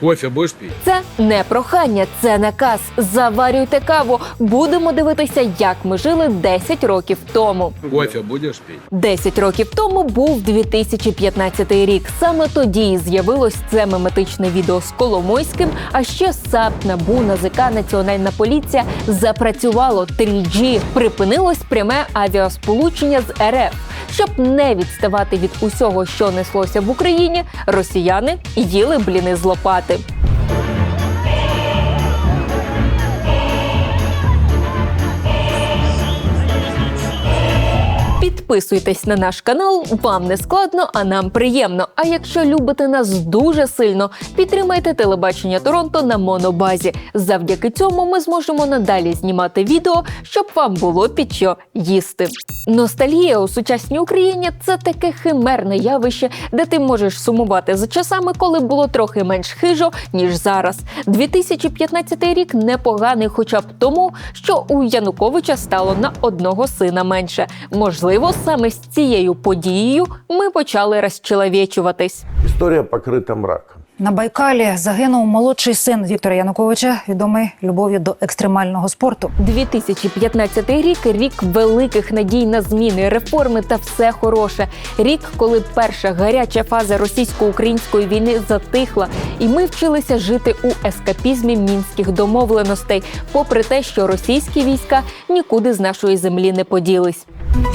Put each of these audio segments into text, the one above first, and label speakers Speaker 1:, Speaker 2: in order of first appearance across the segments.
Speaker 1: Кофе будешь пить?
Speaker 2: Це не прохання, це наказ. Заварюйте каву. Будемо дивитися, як ми жили 10 років тому.
Speaker 1: Кофе будешь пить?
Speaker 2: 10 років тому був 2015 рік. Саме тоді і з'явилось це меметичне відео з Коломойським. А ще САП, НАБУ, НАЗК, Національна поліція запрацювало 3G. Припинилось пряме авіасполучення з РФ. Щоб не відставати від усього, що неслося в Україні, росіяни їли бліни з лопати. Підписуйтесь на наш канал, вам не складно, а нам приємно. А якщо любите нас дуже сильно, підтримайте телебачення Торонто на монобазі. Завдяки цьому ми зможемо надалі знімати відео, щоб вам було під що їсти. Ностальгія у сучасній Україні це таке химерне явище, де ти можеш сумувати за часами, коли було трохи менш хижо, ніж зараз. 2015 рік непоганий, хоча б тому, що у Януковича стало на одного сина менше. Можливо, саме з цією подією ми почали розчеловічуватись.
Speaker 3: Історія покрита мраком.
Speaker 4: На Байкалі загинув молодший син Віктора Януковича, відомий любов'ю до екстремального спорту.
Speaker 2: 2015 рік рік великих надій на зміни, реформи та все хороше. Рік, коли перша гаряча фаза російсько-української війни затихла, і ми вчилися жити у ескапізмі мінських домовленостей, попри те, що російські війська нікуди з нашої землі не поділись.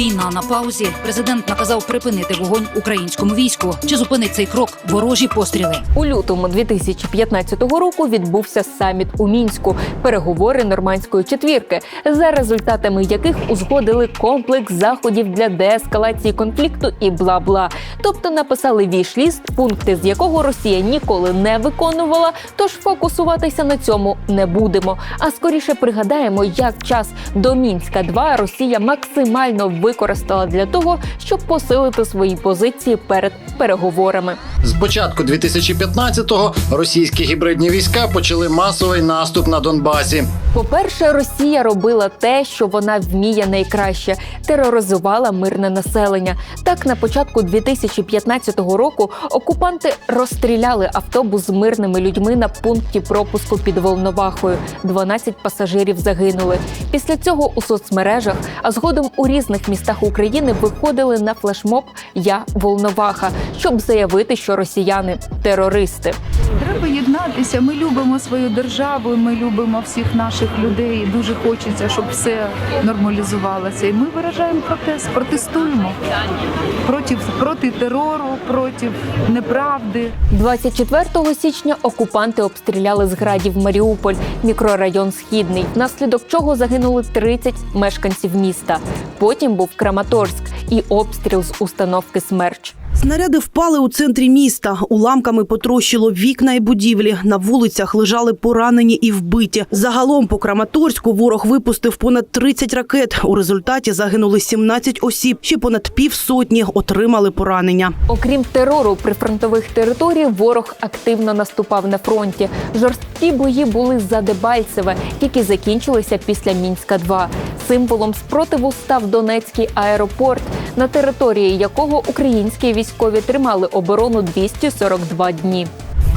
Speaker 5: Війна на паузі. Президент наказав припинити вогонь українському війську. Чи зупинить цей крок ворожі постріли?
Speaker 2: У лютому 2015 року відбувся саміт у мінську, переговори нормандської четвірки, за результатами яких узгодили комплекс заходів для деескалації конфлікту і бла бла. Тобто написали віш-ліст, пункти з якого Росія ніколи не виконувала. Тож фокусуватися на цьому не будемо. А скоріше пригадаємо, як час до мінська 2 Росія максимально використала для того, щоб посилити свої позиції перед переговорами.
Speaker 6: З початку 2015-го російські гібридні війська почали масовий наступ на Донбасі.
Speaker 2: По-перше, Росія робила те, що вона вміє найкраще тероризувала мирне населення. Так, на початку 2015 року окупанти розстріляли автобус з мирними людьми на пункті пропуску під Волновахою. 12 пасажирів загинули. Після цього у соцмережах, а згодом у різних містах України виходили на флешмоб Я Волноваха, щоб заявити, що росіяни терористи.
Speaker 7: Треба єднатися. Ми любимо свою державу, ми любимо всіх наших людей. Дуже хочеться, щоб все нормалізувалося. І ми виражаємо протест, протестуємо проти, проти терору, проти неправди.
Speaker 2: 24 січня окупанти обстріляли з градів Маріуполь, мікрорайон Східний, внаслідок чого загинули 30 мешканців міста. Потім був Краматорськ і обстріл з установки Смерч.
Speaker 8: Снаряди впали у центрі міста. Уламками потрощило вікна і будівлі. На вулицях лежали поранені і вбиті. Загалом по Краматорську ворог випустив понад 30 ракет. У результаті загинули 17 осіб. Ще понад півсотні отримали поранення.
Speaker 2: Окрім терору прифронтових територій, ворог активно наступав на фронті. Жорсткі бої були за Дебальцеве, які закінчилися після Мінська 2 Символом спротиву став Донецький аеропорт, на території якого українські військові тримали оборону 242 дні.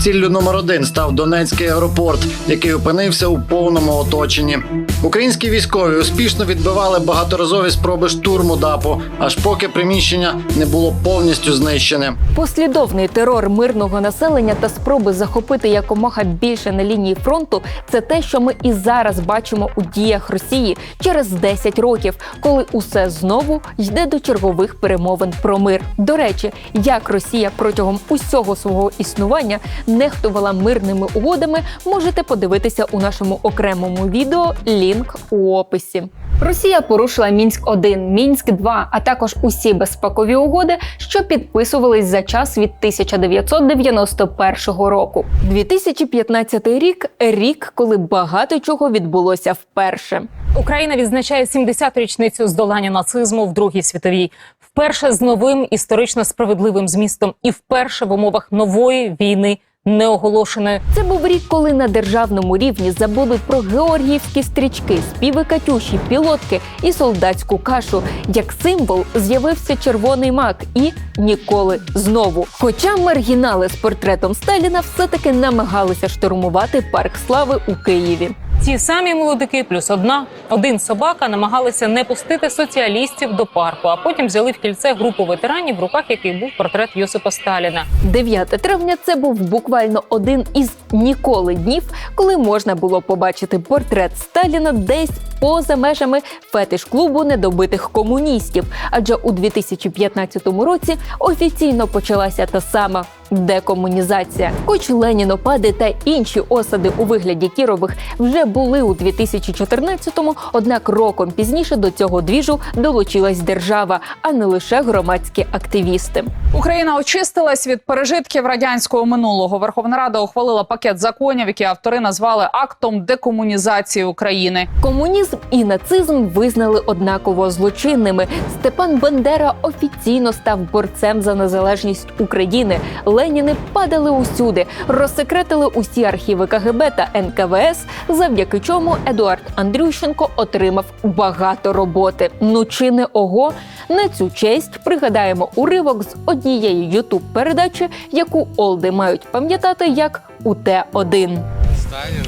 Speaker 6: Ціллю номер один став Донецький аеропорт, який опинився у повному оточенні. Українські військові успішно відбивали багаторазові спроби штурму ДАПу, аж поки приміщення не було повністю знищене.
Speaker 2: Послідовний терор мирного населення та спроби захопити якомога більше на лінії фронту це те, що ми і зараз бачимо у діях Росії через 10 років, коли усе знову йде до чергових перемовин про мир. До речі, як Росія протягом усього свого існування нехтувала мирними угодами, можете подивитися у нашому окремому відео. Лінк у описі. Росія порушила мінськ 1 мінськ 2 а також усі безпекові угоди, що підписувались за час від 1991 року. 2015 рік рік, коли багато чого відбулося вперше.
Speaker 9: Україна відзначає 70-ту річницю здолання нацизму в Другій світовій, вперше з новим історично справедливим змістом і вперше в умовах нової війни неоголошеною.
Speaker 2: Це був рік, коли на державному рівні забули про георгіївські стрічки, співи Катюші, пілотки і солдатську кашу. Як символ з'явився червоний мак і ніколи знову. Хоча маргінали з портретом Сталіна все-таки намагалися штурмувати парк слави у Києві.
Speaker 9: Ті самі молодики, плюс одна один собака, намагалися не пустити соціалістів до парку, а потім взяли в кільце групу ветеранів, в руках яких був портрет Йосипа Сталіна.
Speaker 2: 9 травня це був буквально один із ніколи днів, коли можна було побачити портрет Сталіна десь поза межами фетиш-клубу недобитих комуністів. Адже у 2015 році офіційно почалася та сама декомунізація. Хоч Ленінопади та інші осади у вигляді Кірових вже були у 2014-му, однак роком пізніше до цього двіжу долучилась держава, а не лише громадські активісти.
Speaker 1: Україна очистилась від пережитків радянського минулого. Верховна Рада ухвалила пакет законів, які автори назвали актом декомунізації України.
Speaker 2: Комунізм і нацизм визнали однаково злочинними. Степан Бандера офіційно став борцем за незалежність України. Леніни падали усюди, розсекретили усі архіви КГБ та НКВС, завдяки чому Едуард Андрющенко отримав багато роботи. Ну чи не ого? На цю честь пригадаємо уривок з однієї ютуб передачі, яку Олди мають пам'ятати як УТ-1.
Speaker 10: Сталін,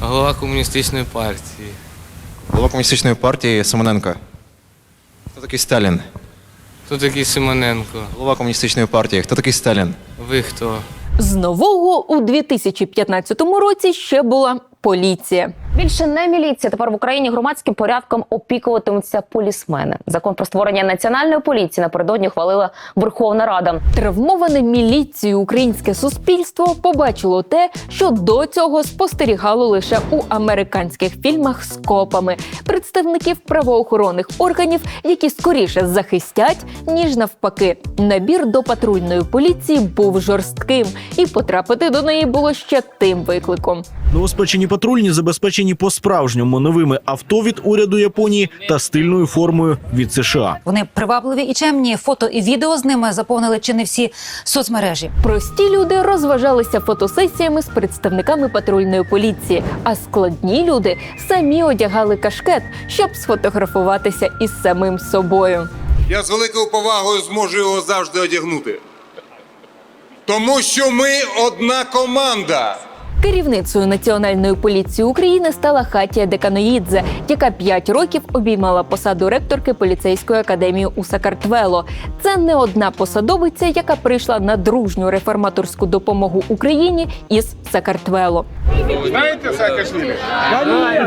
Speaker 10: голова комуністичної партії.
Speaker 11: Голова комуністичної партії Симоненко. Хто такий Сталін?
Speaker 10: Хто такий Симоненко?
Speaker 11: Голова комуністичної партії. Хто такий Сталін?
Speaker 10: Ви хто?
Speaker 2: З нового у 2015 році ще була поліція.
Speaker 12: Більше не міліція. Тепер в Україні громадським порядком опікуватимуться полісмени. Закон про створення національної поліції напередодні ухвалила Верховна Рада.
Speaker 2: Травмоване міліцією українське суспільство побачило те, що до цього спостерігало лише у американських фільмах з копами представників правоохоронних органів, які скоріше захистять ніж навпаки. Набір до патрульної поліції був жорстким, і потрапити до неї було ще тим викликом.
Speaker 13: Новоспечені патрульні забезпечені по-справжньому новими авто від уряду Японії та стильною формою від США.
Speaker 4: Вони привабливі і чемні. Фото і відео з ними заповнили чи не всі соцмережі.
Speaker 2: Прості люди розважалися фотосесіями з представниками патрульної поліції, а складні люди самі одягали кашкет, щоб сфотографуватися із самим собою.
Speaker 14: Я з великою повагою зможу його завжди одягнути. Тому що ми одна команда.
Speaker 2: Керівницею Національної поліції України стала Хатія Деканоїдзе, яка 5 років обіймала посаду ректорки поліцейської академії у Сакартвело. Це не одна посадовиця, яка прийшла на дружню реформаторську допомогу Україні із Сакартвело.
Speaker 14: Знаєте Саакашвілі?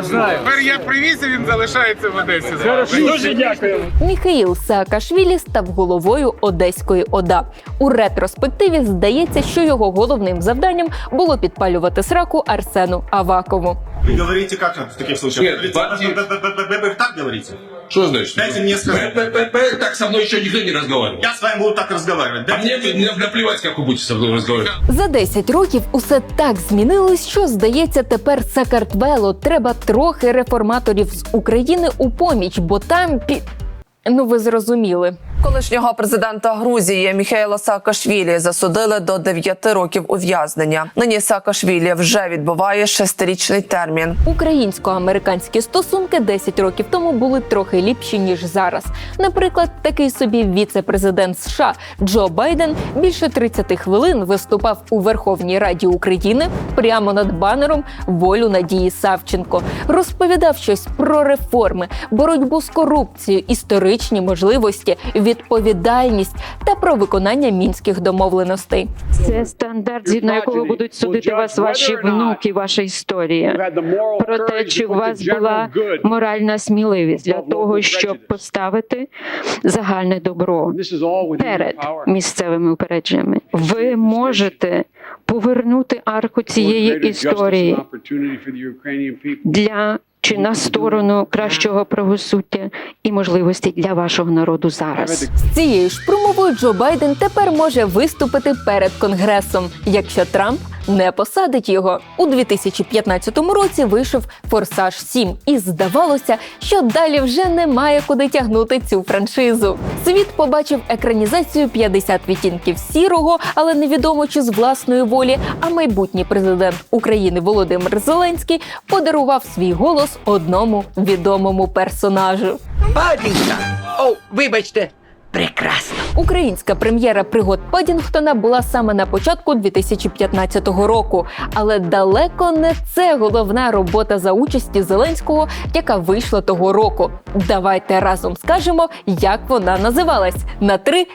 Speaker 14: Знаю. Тепер я привіз, і він залишається в Одесі. Дуже дякую.
Speaker 2: Міхаїл Саакашвілі став головою Одеської ОДА. У ретроспективі здається, що його головним завданням було підпалювати сраку Арсену Авакову.
Speaker 15: Вы говорите как в таких случаях?
Speaker 14: Нет,
Speaker 15: Вы говорите, «Б-б-б-б-б-б», вы так говорите?
Speaker 14: Що значить?
Speaker 15: Дайте мне сказать.
Speaker 14: Так со мною ще ніхто не розмовляв.
Speaker 15: Я с вами буду так разговаривать.
Speaker 14: А
Speaker 15: Дайте
Speaker 14: мені наплівати, як ви будете со мною розмовляти.
Speaker 2: За 10 років усе так змінилось, що здається, тепер Сакартвело треба трохи реформаторів з України у поміч, бо там пі... Ну, ви зрозуміли.
Speaker 16: Колишнього президента Грузії Міхейла Саакашвілі засудили до 9 років ув'язнення. Нині Саакашвілі вже відбуває шестирічний термін.
Speaker 2: Українсько-американські стосунки 10 років тому були трохи ліпші ніж зараз. Наприклад, такий собі віце-президент США Джо Байден більше 30 хвилин виступав у Верховній Раді України прямо над банером Волю Надії Савченко. Розповідав щось про реформи, боротьбу з корупцією, історичні можливості, відповідальність та про виконання мінських домовленостей.
Speaker 17: Це стандарт, згідно якого будуть судити вас ваші внуки, ваша історія. Про те, чи у вас була моральна сміливість для того, щоб поставити загальне добро перед місцевими упередженнями. Ви можете повернути арку цієї історії для чи на сторону кращого правосуддя і можливості для вашого народу зараз.
Speaker 2: З цією ж промовою Джо Байден тепер може виступити перед конгресом, якщо Трамп не посадить його. У 2015 році вийшов Форсаж 7, і здавалося, що далі вже немає куди тягнути цю франшизу. Світ побачив екранізацію «50 відтінків сірого, але невідомо чи з власної волі. А майбутній президент України Володимир Зеленський подарував свій голос одному відомому персонажу.
Speaker 18: Падінка! О, вибачте, прекрасно.
Speaker 2: Українська прем'єра пригод Падінгтона була саме на початку 2015 року, але далеко не це головна робота за участі Зеленського, яка вийшла того року. Давайте разом скажемо, як вона називалась на 3-4.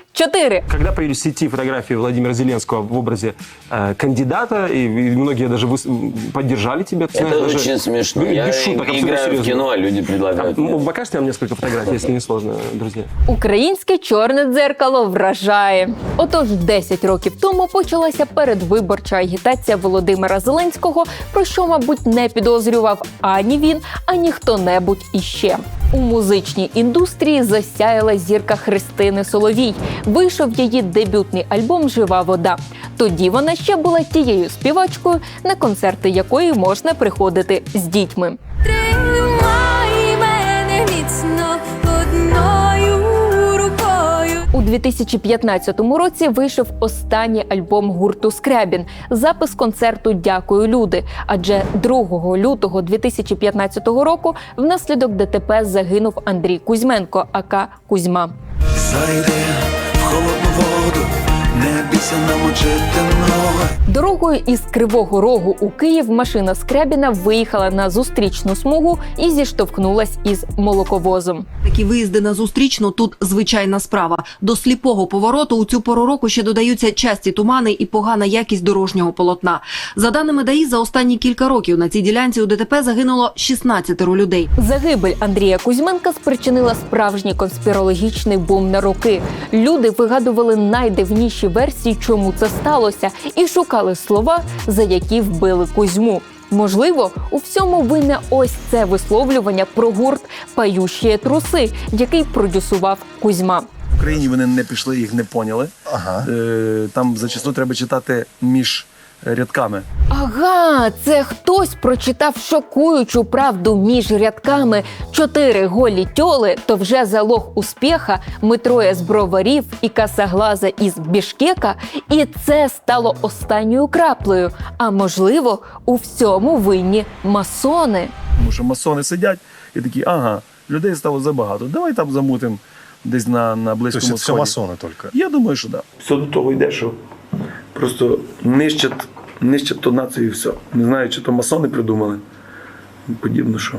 Speaker 19: Когда появились в сети фотографии Владимира Зеленского в образе э, кандидата, и, и многие даже выс- м, поддержали тебя. ты
Speaker 20: Это
Speaker 19: знаешь,
Speaker 20: очень
Speaker 19: даже
Speaker 20: смешно.
Speaker 19: без
Speaker 20: Я
Speaker 19: шуток,
Speaker 20: иг-
Speaker 19: абсолютно
Speaker 20: играю в
Speaker 19: серьезно.
Speaker 20: кино, а люди предлагают.
Speaker 19: А, м, Покажете нам несколько фотографий, если не сложно, друзья.
Speaker 2: Українське чорне дзеркало вражає. Отож, 10 років тому почалася передвиборча агітація Володимира Зеленського, про що, мабуть, не підозрював ані він, ані хто-небудь іще. У музичній індустрії засяяла зірка Христини Соловій. Вийшов її дебютний альбом Жива вода. Тоді вона ще була тією співачкою, на концерти якої можна приходити з дітьми. У 2015 році вийшов останній альбом гурту Скрябін. Запис концерту Дякую, люди. Адже 2 лютого 2015 року внаслідок ДТП загинув Андрій Кузьменко, ака Кузьма.
Speaker 21: Зайди не намочити ноги.
Speaker 2: Дорогою із Кривого Рогу у Київ машина Скрябіна виїхала на зустрічну смугу і зіштовхнулась із молоковозом.
Speaker 22: Такі виїзди на зустрічну тут звичайна справа. До сліпого повороту у цю пору року ще додаються часті тумани і погана якість дорожнього полотна. За даними ДАІ, за останні кілька років на цій ділянці у ДТП загинуло 16 людей.
Speaker 2: Загибель Андрія Кузьменка спричинила справжній конспірологічний бум на роки. Люди вигадували найдивніші версії, чому це сталося, і шукали слова, за які вбили Кузьму. Можливо, у всьому винне ось це висловлювання про гурт Пающі труси, який продюсував Кузьма.
Speaker 23: В Україні вони не пішли, їх не поняли. Ага. Е, там зачасту треба читати між рядками.
Speaker 2: Ага, це хтось прочитав шокуючу правду між рядками. Чотири голі тьоли то вже залог успіха, ми троє з броварів і касаглаза із Бішкека. І це стало останньою краплею. А можливо, у всьому винні масони.
Speaker 23: Тому що масони сидять і такі, ага, людей стало забагато. Давай там замутим десь на, на близькому
Speaker 24: Тобто це
Speaker 23: сході.
Speaker 24: масони тільки?
Speaker 23: Я думаю, що так. Да. Все до того йде, що просто нищать, нищать ту націю і все. Не знаю, чи то масони придумали. Подібно, що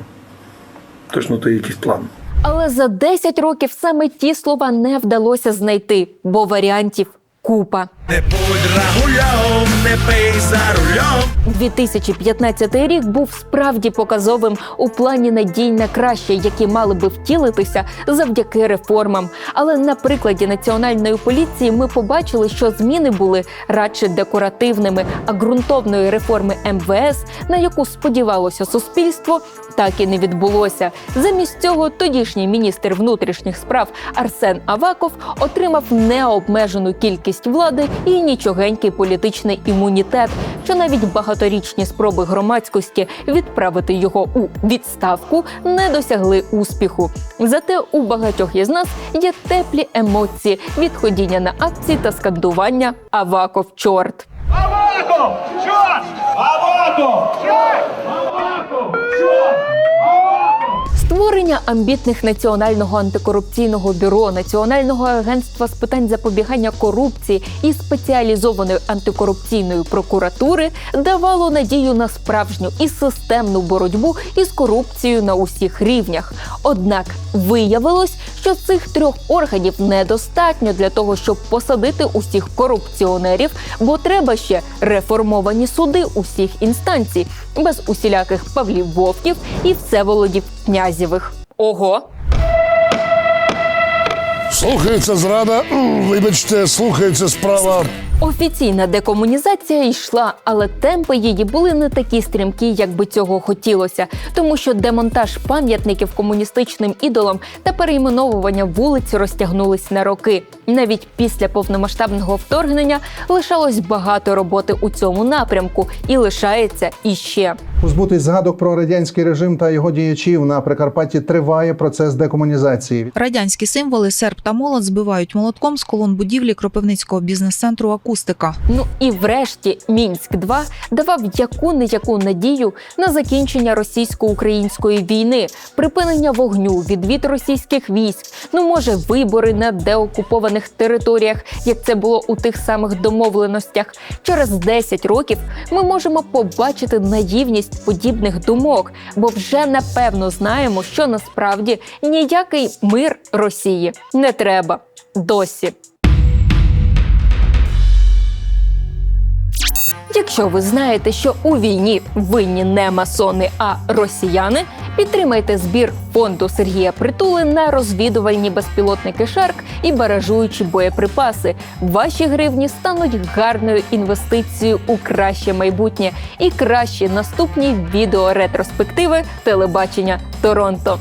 Speaker 23: точно то є якийсь план.
Speaker 2: Але за 10 років саме ті слова не вдалося знайти, бо варіантів купа.
Speaker 21: Не будь рагульом, не пий за рулем.
Speaker 2: 2015 рік був справді показовим у плані надій на краще, які мали би втілитися завдяки реформам. Але на прикладі національної поліції ми побачили, що зміни були радше декоративними, а ґрунтовної реформи МВС, на яку сподівалося суспільство, так і не відбулося. Замість цього тодішній міністр внутрішніх справ Арсен Аваков отримав необмежену кількість влади і нічогенький політичний імунітет, що навіть багаторічні спроби громадськості відправити його у відставку не досягли успіху. Зате у багатьох із нас є теплі емоції від ходіння на акції та скандування Аваков чорт.
Speaker 21: Аваков! Чорт! Аваков! Чорт! Аваков! Чорт!
Speaker 2: Створення амбітних національного антикорупційного бюро, національного агентства з питань запобігання корупції і спеціалізованої антикорупційної прокуратури давало надію на справжню і системну боротьбу із корупцією на усіх рівнях. Однак виявилось, що цих трьох органів недостатньо для того, щоб посадити усіх корупціонерів, бо треба ще реформовані суди усіх інстанцій, без усіляких Павлів Вовків і Всеволодів Князєвих. Ого!
Speaker 25: Слухається зрада. Вибачте, слухається справа
Speaker 2: Офіційна декомунізація йшла, але темпи її були не такі стрімкі, як би цього хотілося, тому що демонтаж пам'ятників комуністичним ідолам та перейменовування вулиць розтягнулись на роки. Навіть після повномасштабного вторгнення лишалось багато роботи у цьому напрямку і лишається іще.
Speaker 26: Позбутись згадок про радянський режим та його діячів на Прикарпатті триває процес декомунізації.
Speaker 27: Радянські символи серп та молот збивають молотком з колон будівлі Кропивницького бізнес-центру Акустика.
Speaker 2: Ну і врешті мінськ 2 давав яку не яку надію на закінчення російсько-української війни, припинення вогню, відвід російських військ. Ну може, вибори на деокупованих територіях, як це було у тих самих домовленостях. Через 10 років ми можемо побачити наївність подібних думок, бо вже напевно знаємо, що насправді ніякий мир Росії не треба досі. Якщо ви знаєте, що у війні винні не масони, а росіяни, підтримайте збір фонду Сергія Притули на розвідувальні безпілотники Шарк і баражуючі боєприпаси. Ваші гривні стануть гарною інвестицією у краще майбутнє і кращі наступні відеоретроспективи телебачення Торонто.